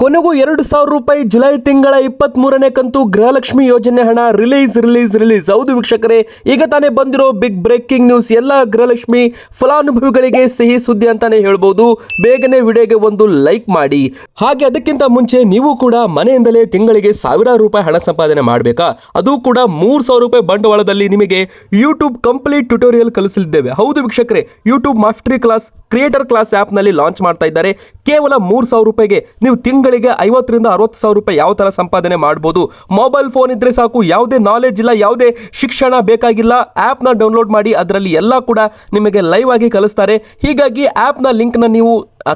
ಕೊನೆಗೂ ಎರಡು ಸಾವಿರ ರೂಪಾಯಿ ಜುಲೈ ತಿಂಗಳ ಇಪ್ಪತ್ತ್ ಮೂರನೇ ಕಂತು ಗೃಹಲಕ್ಷ್ಮಿ ಯೋಜನೆ ಹಣ ರಿಲೀಸ್ ರಿಲೀಸ್ ರಿಲೀಸ್. ಹೌದು ವೀಕ್ಷಕರೇ, ಈಗ ತಾನೇ ಬಂದಿರೋ ಬಿಗ್ ಬ್ರೇಕಿಂಗ್ ನ್ಯೂಸ್. ಎಲ್ಲ ಗೃಹಲಕ್ಷ್ಮಿ ಫಲಾನುಭವಿಗಳಿಗೆ ಸಿಹಿ ಸುದ್ದಿ ಅಂತಾನೆ ಹೇಳ್ಬೋದು. ಬೇಗನೆ ವಿಡಿಯೋಗೆ ಒಂದು ಲೈಕ್ ಮಾಡಿ. ಹಾಗೆ ಅದಕ್ಕಿಂತ ಮುಂಚೆ ನೀವು ಕೂಡ ಮನೆಯಿಂದಲೇ ತಿಂಗಳಿಗೆ ಸಾವಿರಾರು ರೂಪಾಯಿ ಹಣ ಸಂಪಾದನೆ ಮಾಡಬೇಕಾ? ಅದು ಕೂಡ ಮೂರು ಸಾವಿರ ರೂಪಾಯಿ ಬಂಡವಾಳದಲ್ಲಿ ನಿಮಗೆ ಯೂಟ್ಯೂಬ್ ಕಂಪ್ಲೀಟ್ ಟ್ಯುಟೋರಿಯಲ್ ಕಲಿಸಲಿದ್ದೇವೆ ಹೌದು ವೀಕ್ಷಕರೇ YouTube mastery class creator class ಆ್ಯಪ್ನಲ್ಲಿ ಲಾಂಚ್ ಮಾಡ್ತಾ ಇದ್ದಾರೆ. ಕೇವಲ ಮೂರು ಸಾವಿರ ರೂಪಾಯಿಗೆ ನೀವು ತಿಂಗಳಿಗೆ ಐವತ್ತರಿಂದ ಅರವತ್ತು ಸಾವಿರ ರೂಪಾಯಿ ಯಾವ ಥರ ಸಂಪಾದನೆ ಮಾಡ್ಬೋದು? ಮೊಬೈಲ್ ಫೋನ್ ಇದ್ರೆ ಸಾಕು, ಯಾವುದೇ ನಾಲೆಜ್ ಇಲ್ಲ, ಯಾವುದೇ ಶಿಕ್ಷಣ ಬೇಕಾಗಿಲ್ಲ ಆ್ಯಪ್ನ ಡೌನ್ಲೋಡ್ ಮಾಡಿ, ಅದರಲ್ಲಿ ಎಲ್ಲ ಕೂಡ ನಿಮಗೆ ಲೈವ್ ಆಗಿ ಕಲಿಸ್ತಾರೆ. ಹೀಗಾಗಿ ಆ್ಯಪ್ನ ಲಿಂಕ್ನ ನೀವು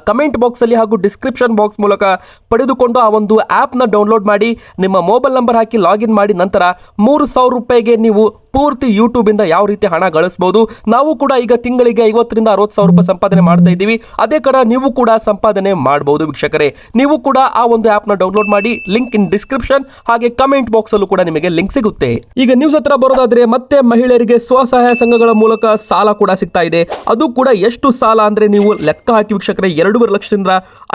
ಕಮೆಂಟ್ ಬಾಕ್ಸಲ್ಲಿ ಹಾಗೂ ಡಿಸ್ಕ್ರಿಪ್ಷನ್ ಬಾಕ್ಸ್ ಮೂಲಕ ಪಡೆದುಕೊಂಡು ಆ ಒಂದು ಆ್ಯಪ್ನ ಡೌನ್ಲೋಡ್ ಮಾಡಿ, ನಿಮ್ಮ ಮೊಬೈಲ್ ನಂಬರ್ ಹಾಕಿ ಲಾಗಿನ್ ಮಾಡಿ, ನಂತರ ಮೂರು ಸಾವಿರ ರೂಪಾಯಿಗೆ ನೀವು ಪೂರ್ತಿ ಯೂಟ್ಯೂಬಿಂದ ಯಾವ ರೀತಿ ಹಣ ಗಳಿಸಬಹುದು ನಾವು ಕೂಡ ಈಗ ತಿಂಗಳಿಗೆ ಐವತ್ತರಿಂದ ಅರವತ್ತು ಸಾವಿರ ರೂಪಾಯಿ ಸಂಪಾದನೆ ಮಾಡ್ತಾ ಇದ್ದೀವಿ. ಅದೇ ಕಡೆ ನೀವು ಕೂಡ ಸಂಪಾದನೆ ಮಾಡಬಹುದು ವೀಕ್ಷಕರೇ. ನೀವು ಕೂಡ ಆ ಒಂದು ಆ್ಯಪ್ನ ಡೌನ್ಲೋಡ್ ಮಾಡಿ ಲಿಂಕ್ ಇನ್ ಡಿಸ್ಕ್ರಿಪ್ಷನ್ ಹಾಗೆ ಕಮೆಂಟ್ ಬಾಕ್ಸಲ್ಲೂ ಕೂಡ ನಿಮಗೆ ಲಿಂಕ್ ಸಿಗುತ್ತೆ. ಈಗ ನ್ಯೂಸ್ ಹತ್ರ ಬರೋದಾದ್ರೆ ಮತ್ತೆ ಮಹಿಳೆಯರಿಗೆ ಸ್ವಸಹಾಯ ಸಂಘಗಳ ಮೂಲಕ ಸಾಲ ಕೂಡ ಸಿಗ್ತಾ ಇದೆ. ಅದು ಕೂಡ ಎಷ್ಟು ಸಾಲ ಅಂದ್ರೆ ನೀವು ಲೆಕ್ಕ ಹಾಕಿ ವೀಕ್ಷಕರೇ ಎರಡೂವರೆ ಲಕ್ಷದಿಂದ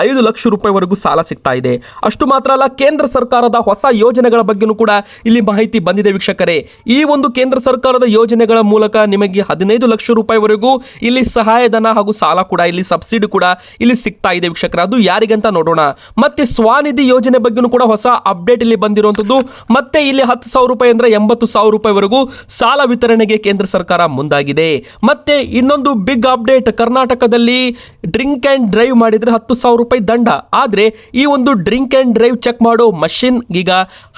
ಐದು ಲಕ್ಷ ರೂಪಾಯಿವರೆಗೂ ಸಾಲ ಸಿಗ್ತಾ ಇದೆ. ಅಷ್ಟು ಮಾತ್ರ ಅಲ್ಲ, ಕೇಂದ್ರ ಸರ್ಕಾರದ ಹೊಸ ಯೋಜನೆಗಳ ಬಗ್ಗೆನೂ ಕೂಡ ಇಲ್ಲಿ ಮಾಹಿತಿ ಬಂದಿದೆ ವೀಕ್ಷಕರೇ. ಈ ಒಂದು ಕೇಂದ್ರ ಸರ್ಕಾರದ ಯೋಜನೆಗಳ ಮೂಲಕ ನಿಮಗೆ ಹದಿನೈದು ಲಕ್ಷ ರೂಪಾಯಿವರೆಗೂ ಇಲ್ಲಿ ಸಹಾಯಧನ ಹಾಗೂ ಸಾಲ ಕೂಡ, ಇಲ್ಲಿ ಸಬ್ಸಿಡಿ ಕೂಡ ಇಲ್ಲಿ ಸಿಗ್ತಾ ಇದೆ ವೀಕ್ಷಕರೇ. ಅದು ಯಾರಿಗಂತ ನೋಡೋಣ. ಮತ್ತೆ ಸ್ವಾನಿಧಿ ಯೋಜನೆ ಬಗ್ಗೆನೂ ಕೂಡ ಹೊಸ ಅಪ್ಡೇಟ್ ಇಲ್ಲಿ ಬಂದಿರುವಂತದ್ದು ಮತ್ತೆ ಇಲ್ಲಿ ಹತ್ತು ಸಾವಿರ ರೂಪಾಯಿ ಅಂದ್ರೆ ಎಂಬತ್ತು ಸಾವಿರ ರೂಪಾಯಿವರೆಗೂ ಸಾಲ ವಿತರಣೆಗೆ ಕೇಂದ್ರ ಸರ್ಕಾರ ಮುಂದಾಗಿದೆ. ಮತ್ತೆ ಇನ್ನೊಂದು ಬಿಗ್ ಅಪ್ಡೇಟ್ ಕರ್ನಾಟಕದಲ್ಲಿ ಡ್ರಿಂಕ್ ಡ್ರೈವ್ ಮಾಡಿದರೆ ಹತ್ತು ಸಾವಿರ ರೂಪಾಯಿ ದಂಡ. ಆದರೆ ಈ ಒಂದು ಡ್ರಿಂಕ್ ಆ್ಯಂಡ್ ಡ್ರೈವ್ ಚೆಕ್ ಮಾಡೋ ಮಷಿನ್ ಈಗ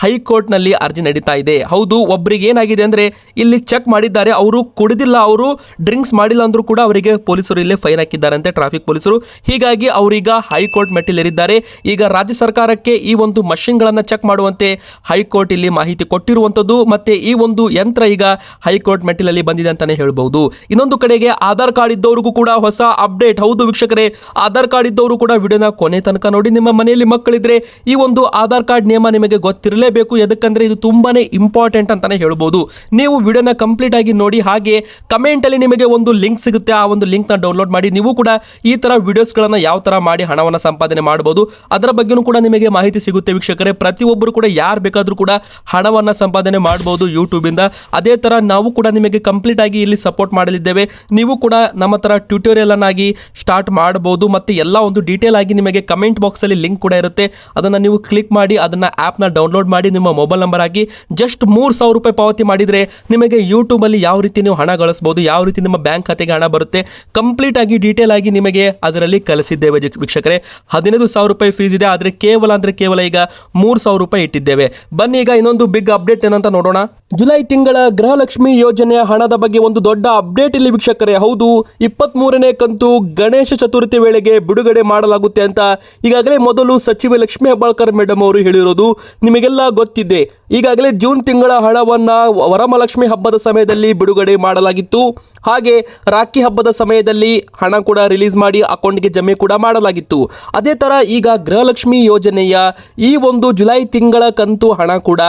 ಹೈಕೋರ್ಟ್ನಲ್ಲಿ ಅರ್ಜಿ ನಡೀತಾ ಇದೆ. ಹೌದು ಒಬ್ಬರಿಗೆ ಏನಾಗಿದೆ ಅಂದರೆ ಇಲ್ಲಿ ಚೆಕ್ ಮಾಡಿದ್ದಾರೆ, ಅವರು ಕುಡಿದಿಲ್ಲ, ಅವರು ಡ್ರಿಂಕ್ಸ್ ಮಾಡಿಲ್ಲ ಅಂದರೂ ಕೂಡ ಅವರಿಗೆ ಪೊಲೀಸರು ಇಲ್ಲೇ ಫೈನ್ ಹಾಕಿದ್ದಾರಂತೆ ಟ್ರಾಫಿಕ್ ಪೊಲೀಸರು. ಹೀಗಾಗಿ ಅವರೀಗ ಹೈಕೋರ್ಟ್ ಮೆಟ್ಟಿಲೇರಿದ್ದಾರೆ. ಈಗ ರಾಜ್ಯ ಸರ್ಕಾರಕ್ಕೆ ಈ ಒಂದು ಮಷಿನ್ಗಳನ್ನು ಚೆಕ್ ಮಾಡುವಂತೆ ಹೈಕೋರ್ಟ್ ಇಲ್ಲಿ ಮಾಹಿತಿ ಕೊಟ್ಟಿರುವಂಥದ್ದು ಮತ್ತು ಈ ಒಂದು ಯಂತ್ರ ಈಗ ಹೈಕೋರ್ಟ್ ಮೆಟ್ಟಿಲಲ್ಲಿ ಬಂದಿದೆ ಅಂತಲೇ ಹೇಳ್ಬೋದು ಇನ್ನೊಂದು ಕಡೆಗೆ ಆಧಾರ್ ಕಾರ್ಡ್ ಇದ್ದವರಿಗೂ ಕೂಡ ಹೊಸ ಅಪ್ಡೇಟ್. ಹೌದು ವೀಕ್ಷಕರೇ ಆಧಾರ್ ಕಾರ್ಡ್ ಇದ್ದವರು ಕೂಡ ವಿಡಿಯೋನ ಕೊನೆ ತನಕ ನೋಡಿ. ನಿಮ್ಮ ಮನೆಯಲ್ಲಿ ಮಕ್ಕಳಿದ್ರೆ ಈ ಒಂದು ಆಧಾರ್ ಕಾರ್ಡ್ ನಿಯಮ ನಿಮಗೆ ಗೊತ್ತಿರಲೇಬೇಕು. ಯಾಕಂದ್ರೆ ಇದು ತುಂಬಾನೇ ಇಂಪಾರ್ಟೆಂಟ್ ಅಂತಾನೆ ಹೇಳ್ಬೋದು. ನೀವು ವಿಡಿಯೋನ ಕಂಪ್ಲೀಟ್ ಆಗಿ ನೋಡಿ, ಹಾಗೆ ಕಮೆಂಟ್ ಅಲ್ಲಿ ನಿಮಗೆ ಒಂದು ಲಿಂಕ್ ಸಿಗುತ್ತೆ. ಆ ಒಂದು ಲಿಂಕ್ನ ಡೌನ್ಲೋಡ್ ಮಾಡಿ. ನೀವು ಕೂಡ ಈ ತರ ವಿಡಿಯೋಸ್ಗಳನ್ನ ಯಾವ ತರ ಮಾಡಿ ಹಣವನ್ನ ಸಂಪಾದನೆ ಮಾಡಬಹುದು ಅದರ ಬಗ್ಗೆನೂ ಕೂಡ ನಿಮಗೆ ಮಾಹಿತಿ ಸಿಗುತ್ತೆ ವೀಕ್ಷಕರೇ. ಪ್ರತಿಯೊಬ್ಬರು ಕೂಡ ಯಾರು ಬೇಕಾದರೂ ಕೂಡ ಹಣವನ್ನ ಸಂಪಾದನೆ ಮಾಡಬಹುದು ಯೂಟ್ಯೂಬ್ ಇಂದ. ಅದೇ ತರ ನಾವು ಕೂಡ ನಿಮಗೆ ಕಂಪ್ಲೀಟ್ ಆಗಿ ಇಲ್ಲಿ ಸಪೋರ್ಟ್ ಮಾಡಲಿದ್ದೇವೆ. ನೀವು ಕೂಡ ನಮ್ಮ ತರ ಟ್ಯೂಟೋರಿಯಲ್ ಅನ್ನಾಗಿ ಸ್ಟಾರ್ಟ್ ಮಾಡಬಹುದು ಮತ್ತೆ ಎಲ್ಲ ಒಂದು ಡೀಟೇಲ್ ಆಗಿ ನಿಮಗೆ ಕಮೆಂಟ್ ಬಾಕ್ಸ್ ಅಲ್ಲಿ ಲಿಂಕ್ ಕೂಡ ಇರುತ್ತೆ. ಅದನ್ನ ನೀವು ಕ್ಲಿಕ್ ಮಾಡಿ, ಅದನ್ನ ಆಪ್ನ ಡೌನ್ಲೋಡ್ ಮಾಡಿ, ನಿಮ್ಮ ಮೊಬೈಲ್ ನಂಬರ್ ಆಗಿ ಜಸ್ಟ್ ಮೂರು ಸಾವಿರ ರೂಪಾಯಿ ಪಾವತಿ ಮಾಡಿದ್ರೆ ನಿಮಗೆ ಯೂಟ್ಯೂಬಲ್ಲಿ ಯಾವ ರೀತಿ ನೀವು ಹಣ ಗಳಿಸಬಹುದು ಯಾವ ರೀತಿ ನಿಮ್ಮ ಬ್ಯಾಂಕ್ ಖಾತೆಗೆ ಹಣ ಬರುತ್ತೆ ಕಂಪ್ಲೀಟ್ ಆಗಿ ಡೀಟೇಲ್ ಆಗಿ ನಿಮಗೆ ಅದರಲ್ಲಿ ಕಲಿಸಿದ್ದೇವೆ ವೀಕ್ಷಕರೇ. ಹದಿನೈದು ಸಾವಿರ ರೂಪಾಯಿ ಫೀಸ್ ಇದೆ, ಆದರೆ ಕೇವಲ ಅಂದ್ರೆ ಕೇವಲ ಈಗ ಮೂರು ಸಾವಿರ ರೂಪಾಯಿ ಇಟ್ಟಿದ್ದೇವೆ. ಬನ್ನಿ ಈಗ ಇನ್ನೊಂದು ಬಿಗ್ ಅಪ್ಡೇಟ್ ಏನಂತ ನೋಡೋಣ. ಜುಲೈ ತಿಂಗಳ ಗೃಹಲಕ್ಷ್ಮಿ ಯೋಜನೆಯ ಹಣದ ಬಗ್ಗೆ ಒಂದು ದೊಡ್ಡ ಅಪ್ಡೇಟ್ ಇಲ್ಲಿ ವೀಕ್ಷಕರೇ. ಹೌದು ಇಪ್ಪತ್ತ್ ಕಂತು ಗಣೇಶ ಚತುರ್ಥಿ ವೇಳೆಗೆ ಬಿಡುಗಡೆ ಮಾಡಲಾಗುತ್ತೆ ಅಂತ ಈಗಾಗಲೇ ಮೊದಲು ಸಚಿವೆ ಲಕ್ಷ್ಮೀ ಹೆಬ್ಬಾಳ್ಕರ್ ಮೇಡಮ್ ಅವರು ಹೇಳಿರೋದು ನಿಮಗೆಲ್ಲ ಗೊತ್ತಿದೆ. ಈಗಾಗಲೇ ಜೂನ್ ತಿಂಗಳ ಹಣವನ್ನ ವರಮಹಾಲಕ್ಷ್ಮಿ ಹಬ್ಬದ ಸಮಯದಲ್ಲಿ ಬಿಡುಗಡೆ ಮಾಡಲಾಗಿತ್ತು. ಹಾಗೆ ರಾಖಿ ಹಬ್ಬದ ಸಮಯದಲ್ಲಿ ಹಣ ಕೂಡ ರಿಲೀಸ್ ಮಾಡಿ ಅಕೌಂಟ್ಗೆ ಜಮೆ ಕೂಡ ಮಾಡಲಾಗಿತ್ತು. ಅದೇ ತರ ಈಗ ಗೃಹಲಕ್ಷ್ಮಿ ಯೋಜನೆಯ ಈ ಒಂದು ಜುಲೈ ತಿಂಗಳ ಕಂತು ಹಣ ಕೂಡ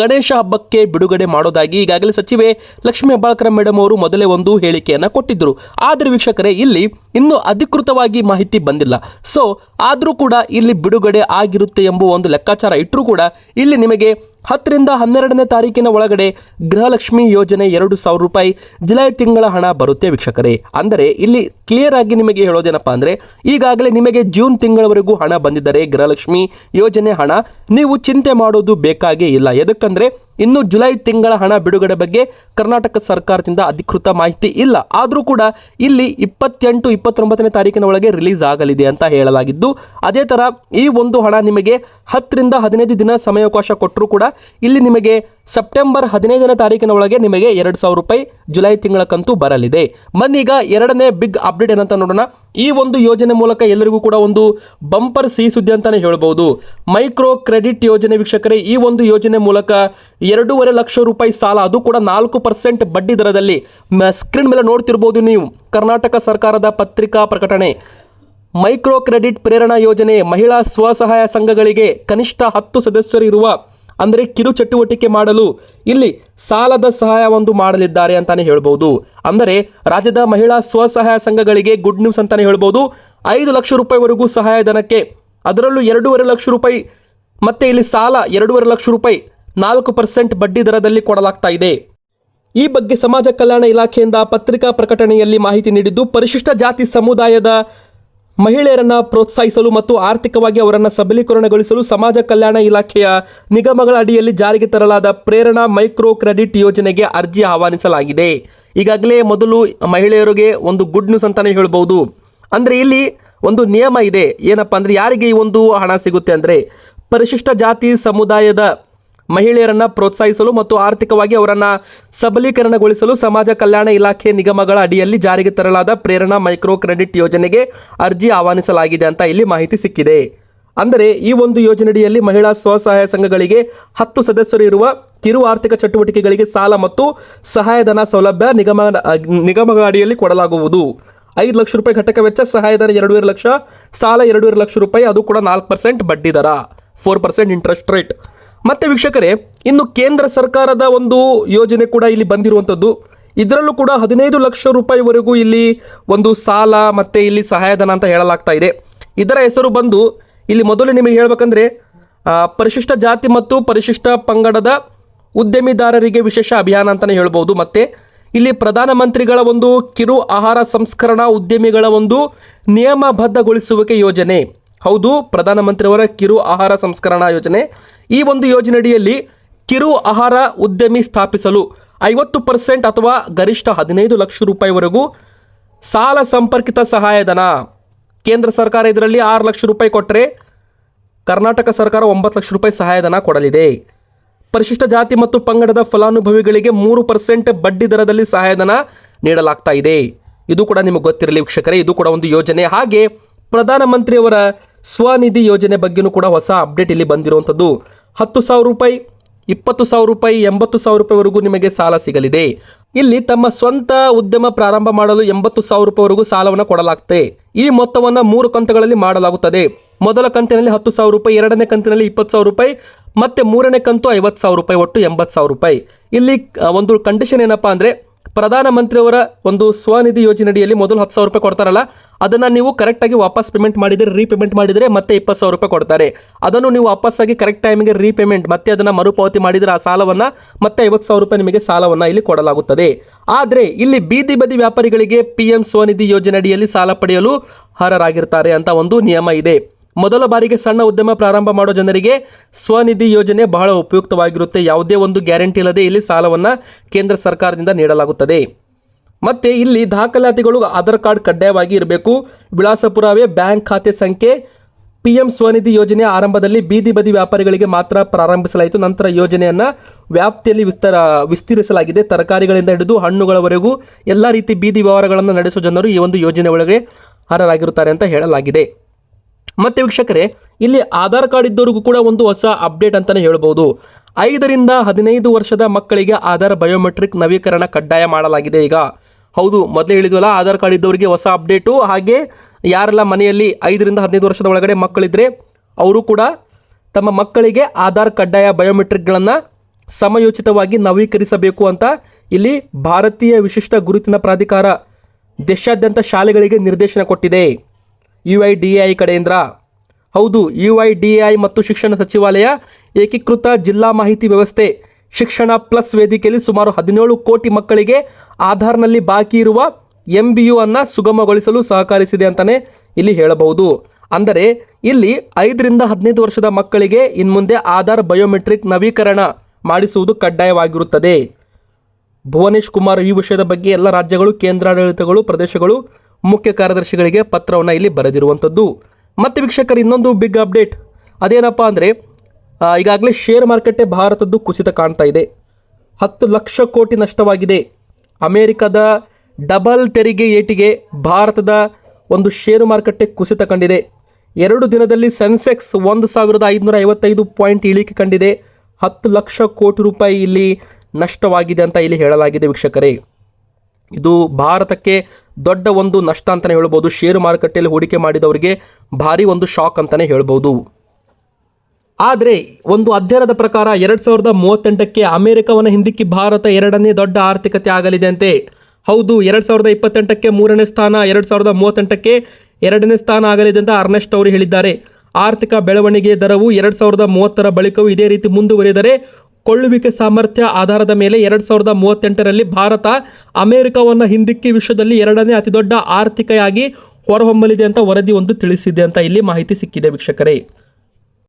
ಗಣೇಶ ಹಬ್ಬಕ್ಕೆ ಬಿಡುಗಡೆ ಮಾಡೋದಾಗಿ ಈಗಾಗಲೇ ಸಚಿವೆ ಲಕ್ಷ್ಮೀ ಹೆಬ್ಬಾಳ್ಕರ್ ಮೇಡಮ್ ಅವರು ಮೊದಲೇ ಒಂದು ಹೇಳಿಕೆಯನ್ನ ಕೊಟ್ಟಿದ್ದರು ಆದರೆ ವೀಕ್ಷಕರೇ, ಇಲ್ಲಿ ಇನ್ನು ಅಧಿಕೃತವಾಗಿ ಮಾಹಿತಿ ಬಂದಿಲ್ಲ. ಸೊ ಆದರೂ ಕೂಡ ಇಲ್ಲಿ ಬಿಡುಗಡೆ ಆಗಿರುತ್ತೆ ಎಂಬ ಒಂದು ಲೆಕ್ಕಾಚಾರ ಇಟ್ಟರೂ ಕೂಡ ಇಲ್ಲಿ ನಿಮಗೆ ಹತ್ತರಿಂದ ಹನ್ನೆರಡನೇ ತಾರೀಕಿನ ಒಳಗಡೆ ಗೃಹಲಕ್ಷ್ಮಿ ಯೋಜನೆ ಎರಡು ಸಾವಿರ ರೂಪಾಯಿ ಜುಲೈ ತಿಂಗಳ ಹಣ ಬರುತ್ತೆ ವೀಕ್ಷಕರೇ. ಅಂದರೆ ಇಲ್ಲಿ ಕ್ಲಿಯರ್ ಆಗಿ ನಿಮಗೆ ಹೇಳೋದೇನಪ್ಪ ಅಂದರೆ, ಈಗಾಗಲೇ ನಿಮಗೆ ಜೂನ್ ತಿಂಗಳವರೆಗೂ ಹಣ ಬಂದಿದ್ದರೆ ಗೃಹಲಕ್ಷ್ಮಿ ಯೋಜನೆ ಹಣ ನೀವು ಚಿಂತೆ ಮಾಡೋದು ಬೇಕಾಗೇ ಇಲ್ಲ. ಎದಕ್ಕಂದರೆ, ಇನ್ನು ಜುಲೈ ತಿಂಗಳ ಹಣ ಬಿಡುಗಡೆ ಬಗ್ಗೆ ಕರ್ನಾಟಕ ಸರ್ಕಾರದಿಂದ ಅಧಿಕೃತ ಮಾಹಿತಿ ಇಲ್ಲ. ಆದರೂ ಕೂಡ ಇಲ್ಲಿ ಇಪ್ಪತ್ತೆಂಟು, ಇಪ್ಪತ್ತೊಂಬತ್ತನೇ ತಾರೀಕಿನ ಒಳಗೆ ರಿಲೀಸ್ ಆಗಲಿದೆ ಅಂತ ಹೇಳಲಾಗಿದ್ದು, ಅದೇ ಥರ ಈ ಒಂದು ಹಣ ನಿಮಗೆ ಹತ್ತರಿಂದ ಹದಿನೈದು ದಿನ ಸಮಯಾವಕಾಶ ಕೊಟ್ಟರೂ ಕೂಡ ಇಲ್ಲಿ ನಿಮಗೆ ಸೆಪ್ಟೆಂಬರ್ ಹದಿನೈದನೇ ತಾರೀಕಿನ ಒಳಗೆ ನಿಮಗೆ ಎರಡು ಸಾವಿರ ರೂಪಾಯಿ ಜುಲೈ ತಿಂಗಳ ಕಂತು ಬರಲಿದೆ. ಮನ್ನೀಗ ಎರಡನೇ ಬಿಗ್ ಅಪ್ಡೇಟ್ ಏನಂತ ನೋಡೋಣ. ಈ ಒಂದು ಯೋಜನೆ ಮೂಲಕ ಎಲ್ಲರಿಗೂ ಕೂಡ ಒಂದು ಬಂಪರ್ ಸಿಹಿ ಸುದ್ದಿ ಅಂತಾನೆ ಹೇಳ್ಬೋದು. ಮೈಕ್ರೋ ಕ್ರೆಡಿಟ್ ಯೋಜನೆ ವೀಕ್ಷಕರೇ, ಈ ಒಂದು ಯೋಜನೆ ಮೂಲಕ ಎರಡೂವರೆ ಲಕ್ಷ ರೂಪಾಯಿ ಸಾಲ, ಅದು ಕೂಡ ನಾಲ್ಕು ಪರ್ಸೆಂಟ್ ಬಡ್ಡಿ ದರದಲ್ಲಿ. ಸ್ಕ್ರೀನ್ ಮೇಲೆ ನೋಡ್ತಿರ್ಬೋದು ನೀವು. ಕರ್ನಾಟಕ ಸರ್ಕಾರದ ಪತ್ರಿಕಾ ಪ್ರಕಟಣೆ. ಮೈಕ್ರೋ ಕ್ರೆಡಿಟ್ ಪ್ರೇರಣಾ ಯೋಜನೆ ಮಹಿಳಾ ಸ್ವಸಹಾಯ ಸಂಘಗಳಿಗೆ ಕನಿಷ್ಠ ಹತ್ತು ಸದಸ್ಯರು ಇರುವ ಅಂದರೆ ಕಿರು ಚಟುವಟಿಕೆ ಮಾಡಲು ಇಲ್ಲಿ ಸಾಲದ ಸಹಾಯ ಒಂದು ಮಾಡಲಿದ್ದಾರೆ ಅಂತಾನೆ ಹೇಳ್ಬೋದು. ಅಂದರೆ ರಾಜ್ಯದ ಮಹಿಳಾ ಸ್ವಸಹಾಯ ಸಂಘಗಳಿಗೆ ಗುಡ್ ನ್ಯೂಸ್ ಅಂತಾನೆ ಹೇಳ್ಬೋದು. ಐದು ಲಕ್ಷ ರೂಪಾಯಿವರೆಗೂ ಸಹಾಯಧನಕ್ಕೆ ಅದರಲ್ಲೂ ಎರಡೂವರೆ ಲಕ್ಷ ರೂಪಾಯಿ ಮತ್ತೆ ಇಲ್ಲಿ ಸಾಲ ಎರಡೂವರೆ ಲಕ್ಷ ರೂಪಾಯಿ ನಾಲ್ಕು ಪರ್ಸೆಂಟ್ ಬಡ್ಡಿ ದರದಲ್ಲಿ ಕೊಡಲಾಗ್ತಾ ಇದೆ. ಈ ಬಗ್ಗೆ ಸಮಾಜ ಕಲ್ಯಾಣ ಇಲಾಖೆಯಿಂದ ಪತ್ರಿಕಾ ಪ್ರಕಟಣೆಯಲ್ಲಿ ಮಾಹಿತಿ ನೀಡಿದ್ದು ಪರಿಶಿಷ್ಟ ಜಾತಿ ಸಮುದಾಯದ ಮಹಿಳೆಯರನ್ನ ಪ್ರೋತ್ಸಾಹಿಸಲು ಮತ್ತು ಆರ್ಥಿಕವಾಗಿ ಅವರನ್ನು ಸಬಲೀಕರಣಗೊಳಿಸಲು ಸಮಾಜ ಕಲ್ಯಾಣ ಇಲಾಖೆಯ ನಿಗಮಗಳ ಅಡಿಯಲ್ಲಿ ಜಾರಿಗೆ ತರಲಾದ ಪ್ರೇರಣಾ ಮೈಕ್ರೋ ಕ್ರೆಡಿಟ್ ಯೋಜನೆಗೆ ಅರ್ಜಿ ಆಹ್ವಾನಿಸಲಾಗಿದೆ. ಈಗಾಗಲೇ ಮೊದಲು ಮಹಿಳೆಯರಿಗೆ ಒಂದು ಗುಡ್ ನ್ಯೂಸ್ ಅಂತಲೇ ಹೇಳ್ಬೋದು ಅಂದರೆ ಇಲ್ಲಿ ಒಂದು ನಿಯಮ ಇದೆ. ಏನಪ್ಪ ಅಂದರೆ ಯಾರಿಗೆ ಈ ಒಂದು ಹಣ ಸಿಗುತ್ತೆ ಅಂದರೆ ಪರಿಶಿಷ್ಟ ಜಾತಿ ಸಮುದಾಯದ ಮಹಿಳೆಯರನ್ನ ಪ್ರೋತ್ಸಾಹಿಸಲು ಮತ್ತು ಆರ್ಥಿಕವಾಗಿ ಅವರನ್ನು ಸಬಲೀಕರಣಗೊಳಿಸಲು ಸಮಾಜ ಕಲ್ಯಾಣ ಇಲಾಖೆ ನಿಗಮಗಳ ಅಡಿಯಲ್ಲಿ ಜಾರಿಗೆ ತರಲಾದ ಪ್ರೇರಣಾ ಮೈಕ್ರೋ ಕ್ರೆಡಿಟ್ ಯೋಜನೆಗೆ ಅರ್ಜಿ ಆಹ್ವಾನಿಸಲಾಗಿದೆ ಅಂತ ಇಲ್ಲಿ ಮಾಹಿತಿ ಸಿಕ್ಕಿದೆ. ಅಂದರೆ ಈ ಒಂದು ಯೋಜನೆಯಡಿಯಲ್ಲಿ ಮಹಿಳಾ ಸ್ವಸಹಾಯ ಸಂಘಗಳಿಗೆ ಹತ್ತು ಸದಸ್ಯರು ಇರುವ ಕಿರು ಆರ್ಥಿಕ ಚಟುವಟಿಕೆಗಳಿಗೆ ಸಾಲ ಮತ್ತು ಸಹಾಯಧನ ಸೌಲಭ್ಯ ನಿಗಮ, ನಿಗಮಗಳ ಅಡಿಯಲ್ಲಿ ಕೊಡಲಾಗುವುದು. ಐದು ಲಕ್ಷ ರೂಪಾಯಿ ಘಟಕ ವೆಚ್ಚ ಸಹಾಯಧನ ಎರಡೂವರೆ ಲಕ್ಷ, ಸಾಲ ಎರಡೂವರೆ ಲಕ್ಷ ರೂಪಾಯಿ, ಅದು ಕೂಡ ನಾಲ್ಕು ಪರ್ಸೆಂಟ್ ಬಡ್ಡಿ ದರ. ಫೋರ್ ಪರ್ಸೆಂಟ್ ಇಂಟ್ರೆಸ್ಟ್ ರೇಟ್ ಮತ್ತೆ ವೀಕ್ಷಕರೇ, ಇನ್ನು ಕೇಂದ್ರ ಸರ್ಕಾರದ ಒಂದು ಯೋಜನೆ ಕೂಡ ಇಲ್ಲಿ ಬಂದಿರುವಂಥದ್ದು. ಇದರಲ್ಲೂ ಕೂಡ ಹದಿನೈದು ಲಕ್ಷ ರೂಪಾಯಿವರೆಗೂ ಇಲ್ಲಿ ಒಂದು ಸಾಲ ಮತ್ತೆ ಇಲ್ಲಿ ಸಹಾಯಧನ ಅಂತ ಹೇಳಲಾಗ್ತಾ ಇದೆ. ಇದರ ಹೆಸರು ಬಂದು ಇಲ್ಲಿ ಮೊದಲು ನಿಮಗೆ ಹೇಳಬೇಕಂದ್ರೆ ಪರಿಶಿಷ್ಟ ಜಾತಿ ಮತ್ತು ಪರಿಶಿಷ್ಟ ಪಂಗಡದ ಉದ್ಯಮಿದಾರರಿಗೆ ವಿಶೇಷ ಅಭಿಯಾನ ಅಂತಲೇ ಹೇಳ್ಬೋದು. ಮತ್ತು ಇಲ್ಲಿ ಪ್ರಧಾನಮಂತ್ರಿಗಳ ಒಂದು ಕಿರು ಆಹಾರ ಸಂಸ್ಕರಣಾ ಉದ್ಯಮಿಗಳ ಒಂದು ನಿಯಮಬದ್ಧಗೊಳಿಸುವಿಕೆ ಯೋಜನೆ. ಹೌದು, ಪ್ರಧಾನಮಂತ್ರಿಯವರ ಕಿರು ಆಹಾರ ಸಂಸ್ಕರಣಾ ಯೋಜನೆ. ಈ ಒಂದು ಯೋಜನೆಯಡಿಯಲ್ಲಿ ಕಿರು ಆಹಾರ ಉದ್ಯಮಿ ಸ್ಥಾಪಿಸಲು ಐವತ್ತು ಪರ್ಸೆಂಟ್ ಅಥವಾ ಗರಿಷ್ಠ ಹದಿನೈದು ಲಕ್ಷ ರೂಪಾಯಿವರೆಗೂ ಸಾಲ ಸಂಪರ್ಕಿತ ಸಹಾಯಧನ. ಕೇಂದ್ರ ಸರ್ಕಾರ ಇದರಲ್ಲಿ ಆರು ಲಕ್ಷ ರೂಪಾಯಿ ಕೊಟ್ಟರೆ ಕರ್ನಾಟಕ ಸರ್ಕಾರ ಒಂಬತ್ತು ಲಕ್ಷ ರೂಪಾಯಿ ಸಹಾಯಧನ ಕೊಡಲಿದೆ. ಪರಿಶಿಷ್ಟ ಜಾತಿ ಮತ್ತು ಪಂಗಡದ ಫಲಾನುಭವಿಗಳಿಗೆ ಮೂರು ಪರ್ಸೆಂಟ್ ಬಡ್ಡಿ ದರದಲ್ಲಿ ಸಹಾಯಧನ ನೀಡಲಾಗ್ತಾ ಇದೆ. ಇದು ಕೂಡ ನಿಮಗೆ ಗೊತ್ತಿರಲಿ ವೀಕ್ಷಕರೇ, ಇದು ಕೂಡ ಒಂದು ಯೋಜನೆ. ಹಾಗೆ ಪ್ರಧಾನಮಂತ್ರಿಯವರ ಸ್ವನಿಧಿ ಯೋಜನೆ ಬಗ್ಗೆನೂ ಕೂಡ ಹೊಸ ಅಪ್ಡೇಟ್ ಇಲ್ಲಿ ಬಂದಿರುವಂಥದ್ದು. ಹತ್ತು ಸಾವಿರ ರೂಪಾಯಿ, ಇಪ್ಪತ್ತು ಸಾವಿರ ರೂಪಾಯಿ, ಎಂಬತ್ತು ಸಾವಿರ ರೂಪಾಯಿವರೆಗೂ ನಿಮಗೆ ಸಾಲ ಸಿಗಲಿದೆ. ಇಲ್ಲಿ ತಮ್ಮ ಸ್ವಂತ ಉದ್ಯಮ ಪ್ರಾರಂಭ ಮಾಡಲು ಎಂಬತ್ತು ಸಾವಿರ ರೂಪಾಯಿವರೆಗೂ ಸಾಲವನ್ನು ಕೊಡಲಾಗುತ್ತೆ ಈ ಮೊತ್ತವನ್ನು ಮೂರು ಕಂತುಗಳಲ್ಲಿ ಮಾಡಲಾಗುತ್ತದೆ. ಮೊದಲ ಕಂತಿನಲ್ಲಿ ಹತ್ತು ಸಾವಿರ ರೂಪಾಯಿ, ಎರಡನೇ ಕಂತಿನಲ್ಲಿ ಇಪ್ಪತ್ತು ಸಾವಿರ ರೂಪಾಯಿ, ಮತ್ತೆ ಮೂರನೇ ಕಂತು ಐವತ್ತು ಸಾವಿರ ರೂಪಾಯಿ, ಒಟ್ಟು ಎಂಬತ್ತು ಸಾವಿರ ರೂಪಾಯಿ. ಇಲ್ಲಿ ಒಂದು ಕಂಡೀಷನ್ ಏನಪ್ಪಾ ಅಂದರೆ ಪ್ರಧಾನಮಂತ್ರಿಯವರ ಒಂದು ಸ್ವನಿಧಿ ಯೋಜನೆಯಡಿಯಲ್ಲಿ ಮೊದಲು ಹತ್ತು ಸಾವಿರ ರೂಪಾಯಿ ಕೊಡ್ತಾರಲ್ಲ, ಅದನ್ನು ನೀವು ಕರೆಕ್ಟಾಗಿ ವಾಪಸ್ ಪೇಮೆಂಟ್ ಮಾಡಿದರೆ ರೀಪೇಮೆಂಟ್ ಮಾಡಿದರೆ ಮತ್ತೆ ಇಪ್ಪತ್ತು ಸಾವಿರ ರೂಪಾಯಿ ಕೊಡ್ತಾರೆ. ಅದನ್ನು ನೀವು ವಾಪಸ್ಸಾಗಿ ಕರೆಕ್ಟ್ ಟೈಮಿಗೆ ರೀಪೇಮೆಂಟ್ ಮತ್ತೆ ಅದನ್ನು ಮರುಪಾವತಿ ಮಾಡಿದರೆ ಆ ಸಾಲವನ್ನು ಮತ್ತೆ ಐವತ್ತು ಸಾವಿರ ರೂಪಾಯಿ ನಿಮಗೆ ಸಾಲವನ್ನು ಇಲ್ಲಿ ಕೊಡಲಾಗುತ್ತದೆ. ಆದರೆ ಇಲ್ಲಿ ಬೀದಿ ಬದಿ ವ್ಯಾಪಾರಿಗಳಿಗೆ ಪಿ ಎಂ ಸ್ವನಿಧಿ ಯೋಜನೆಯಡಿಯಲ್ಲಿ ಸಾಲ ಪಡೆಯಲು ಅರ್ಹರಾಗಿರ್ತಾರೆ ಅಂತ ಒಂದು ನಿಯಮ ಇದೆ. ಮೊದಲ ಬಾರಿಗೆ ಸಣ್ಣ ಉದ್ಯಮ ಪ್ರಾರಂಭ ಮಾಡೋ ಜನರಿಗೆ ಸ್ವನಿಧಿ ಯೋಜನೆ ಬಹಳ ಉಪಯುಕ್ತವಾಗಿರುತ್ತೆ. ಯಾವುದೇ ಒಂದು ಗ್ಯಾರಂಟಿ ಇಲ್ಲದೆ ಇಲ್ಲಿ ಸಾಲವನ್ನು ಕೇಂದ್ರ ಸರ್ಕಾರದಿಂದ ನೀಡಲಾಗುತ್ತದೆ. ಮತ್ತೆ ಇಲ್ಲಿ ದಾಖಲಾತಿಗಳು ಆಧಾರ್ ಕಾರ್ಡ್ ಕಡ್ಡಾಯವಾಗಿ ಇರಬೇಕು. ವಿಳಾಸ ಪುರಾವೆ ಬ್ಯಾಂಕ್ ಖಾತೆ ಸಂಖ್ಯೆ ಪಿ ಎಂ ಸ್ವನಿಧಿ ಯೋಜನೆ ಆರಂಭದಲ್ಲಿ ಬೀದಿ ಬದಿ ವ್ಯಾಪಾರಿಗಳಿಗೆ ಮಾತ್ರ ಪ್ರಾರಂಭಿಸಲಾಯಿತು. ನಂತರ ಯೋಜನೆಯನ್ನು ವ್ಯಾಪ್ತಿಯಲ್ಲಿ ವಿಸ್ತಾರ, ವಿಸ್ತರಿಸಲಾಗಿದೆ. ತರಕಾರಿಗಳಿಂದ ಹಿಡಿದು ಹಣ್ಣುಗಳವರೆಗೂ ಎಲ್ಲ ರೀತಿ ಬೀದಿ ವ್ಯವಹಾರಗಳನ್ನು ನಡೆಸುವ ಜನರು ಈ ಒಂದು ಯೋಜನೆ ಒಳಗೆ ಅರ್ಹರಾಗಿರುತ್ತಾರೆ ಅಂತ ಹೇಳಲಾಗಿದೆ. ಮತ್ತೆ ವೀಕ್ಷಕರೇ, ಇಲ್ಲಿ ಆಧಾರ್ ಕಾರ್ಡ್ ಇದ್ದವರಿಗೂ ಕೂಡ ಒಂದು ಹೊಸ ಅಪ್ಡೇಟ್ ಅಂತಲೇ ಹೇಳ್ಬೋದು. ಐದರಿಂದ ಹದಿನೈದು ವರ್ಷದ ಮಕ್ಕಳಿಗೆ ಆಧಾರ್ ಬಯೋಮೆಟ್ರಿಕ್ ನವೀಕರಣ ಕಡ್ಡಾಯ ಮಾಡಲಾಗಿದೆ ಈಗ. ಹೌದು, ಮೊದಲೇ ಹೇಳಿದ್ವಲ್ಲ, ಆಧಾರ್ ಕಾರ್ಡ್ ಇದ್ದವರಿಗೆ ಹೊಸ ಅಪ್ಡೇಟು, ಹಾಗೆ ಯಾರೆಲ್ಲ ಮನೆಯಲ್ಲಿ ಐದರಿಂದ ಹದಿನೈದು ವರ್ಷದ ಒಳಗಡೆ ಮಕ್ಕಳಿದ್ರೆ, ಅವರು ಕೂಡ ತಮ್ಮ ಮಕ್ಕಳಿಗೆ ಆಧಾರ್ ಕಡ್ಡಾಯ ಬಯೋಮೆಟ್ರಿಕ್ಗಳನ್ನು ಸಮಯೋಚಿತವಾಗಿ ನವೀಕರಿಸಬೇಕು ಅಂತ ಇಲ್ಲಿ ಭಾರತೀಯ ವಿಶಿಷ್ಟ ಗುರುತಿನ ಪ್ರಾಧಿಕಾರ ದೇಶಾದ್ಯಂತ ಶಾಲೆಗಳಿಗೆ ನಿರ್ದೇಶನ ಕೊಟ್ಟಿದೆ. ಯು ಐ ಡಿ ಐ ಕಡೆಯಿಂದ. ಹೌದು ಯು ಐ ಡಿ ಐ ಮತ್ತು ಶಿಕ್ಷಣ ಸಚಿವಾಲಯ ಏಕೀಕೃತ ಜಿಲ್ಲಾ ಮಾಹಿತಿ ವ್ಯವಸ್ಥೆ, ಶಿಕ್ಷಣ ಪ್ಲಸ್ ವೇದಿಕೆಯಲ್ಲಿ ಸುಮಾರು ಹದಿನೇಳು ಕೋಟಿ ಮಕ್ಕಳಿಗೆ ಆಧಾರ್ನಲ್ಲಿ ಬಾಕಿ ಇರುವ ಎಂ ಬಿ ಯು ಅನ್ನು ಸುಗಮಗೊಳಿಸಲು ಸಹಕರಿಸಿದೆ ಅಂತಲೇ ಇಲ್ಲಿ ಹೇಳಬಹುದು. ಅಂದರೆ, ಇಲ್ಲಿ ಐದರಿಂದ ಹದಿನೈದು ವರ್ಷದ ಮಕ್ಕಳಿಗೆ ಇನ್ಮುಂದೆ ಆಧಾರ್ ಬಯೋಮೆಟ್ರಿಕ್ ನವೀಕರಣ ಮಾಡಿಸುವುದು ಕಡ್ಡಾಯವಾಗಿರುತ್ತದೆ. ಭುವನೇಶ್ ಕುಮಾರ್, ಈ ವಿಷಯದ ಬಗ್ಗೆ ಎಲ್ಲ ರಾಜ್ಯಗಳು, ಕೇಂದ್ರಾಡಳಿತಗಳು, ಪ್ರದೇಶಗಳು ಮುಖ್ಯ ಕಾರ್ಯದರ್ಶಿಗಳಿಗೆ ಪತ್ರವನ್ನು ಇಲ್ಲಿ ಬರೆದಿರುವಂಥದ್ದು. ಮತ್ತು ವೀಕ್ಷಕರು, ಇನ್ನೊಂದು ಬಿಗ್ ಅಪ್ಡೇಟ್ ಅದೇನಪ್ಪ ಅಂದರೆ ಈಗಾಗಲೇ ಶೇರ್ ಮಾರುಕಟ್ಟೆ ಭಾರತದ್ದು ಕುಸಿತ ಕಾಣ್ತಾ ಇದೆ. ಹತ್ತು ಲಕ್ಷ ಕೋಟಿ ನಷ್ಟವಾಗಿದೆ. ಅಮೇರಿಕದ ಡಬಲ್ ತೆರಿಗೆ ಏಟಿಗೆ ಭಾರತದ ಒಂದು ಷೇರು ಮಾರುಕಟ್ಟೆ ಕುಸಿತ ಕಂಡಿದೆ. ಎರಡು ದಿನದಲ್ಲಿ ಸೆನ್ಸೆಕ್ಸ್ ಒಂದು ಸಾವಿರದ ಐದುನೂರ ಐವತ್ತೈದು ಪಾಯಿಂಟ್ ಇಳಿಕೆ ಕಂಡಿದೆ. ಹತ್ತು ಲಕ್ಷ ಕೋಟಿ ರೂಪಾಯಿ ಇಲ್ಲಿ ನಷ್ಟವಾಗಿದೆ ಅಂತ ಇಲ್ಲಿ ಹೇಳಲಾಗಿದೆ ವೀಕ್ಷಕರೇ. ಇದು ಭಾರತಕ್ಕೆ ದೊಡ್ಡ ಒಂದು ನಷ್ಟ ಅಂತಲೇ ಹೇಳ್ಬೋದು. ಷೇರು ಮಾರುಕಟ್ಟೆಯಲ್ಲಿ ಹೂಡಿಕೆ ಮಾಡಿದವರಿಗೆ ಭಾರಿ ಒಂದು ಶಾಕ್ ಅಂತಲೇ ಹೇಳ್ಬೋದು. ಆದರೆ ಒಂದು ಅಧ್ಯಯನದ ಪ್ರಕಾರ ಎರಡು ಸಾವಿರದ ಮೂವತ್ತೆಂಟಕ್ಕೆ ಅಮೆರಿಕವನ್ನು ಹಿಂದಿಕ್ಕಿ ಭಾರತ ಎರಡನೇ ದೊಡ್ಡ ಆರ್ಥಿಕತೆ ಆಗಲಿದೆ ಅಂತೆ. ಹೌದು, ಎರಡು ಸಾವಿರದ ಇಪ್ಪತ್ತೆಂಟಕ್ಕೆ ಮೂರನೇ ಸ್ಥಾನ, ಎರಡು ಸಾವಿರದ ಮೂವತ್ತೆಂಟಕ್ಕೆ ಎರಡನೇ ಸ್ಥಾನ ಆಗಲಿದೆ ಅಂತ ಅರ್ನೆಸ್ಟ್ ಅವರು ಹೇಳಿದ್ದಾರೆ. ಆರ್ಥಿಕ ಬೆಳವಣಿಗೆ ದರವು ಎರಡು ಸಾವಿರದ ಮೂವತ್ತರ ಬಳಿಕವೂ ಇದೇ ರೀತಿ ಮುಂದುವರಿದರೆ ಕೊಳ್ಳುವಿಕೆ ಸಾಮರ್ಥ್ಯ ಆಧಾರದ ಮೇಲೆ ಎರಡು ಸಾವಿರದ ಮೂವತ್ತೆಂಟರಲ್ಲಿ ಭಾರತ ಅಮೆರಿಕವನ್ನು ಹಿಂದಿಕ್ಕಿ ವಿಶ್ವದಲ್ಲಿ ಎರಡನೇ ಅತಿದೊಡ್ಡ ಆರ್ಥಿಕೆಯಾಗಿ ಹೊರಹೊಮ್ಮಲಿದೆ ಅಂತ ವರದಿ ಒಂದು ತಿಳಿಸಿದೆ ಅಂತ ಇಲ್ಲಿ ಮಾಹಿತಿ ಸಿಕ್ಕಿದೆ ವೀಕ್ಷಕರೇ.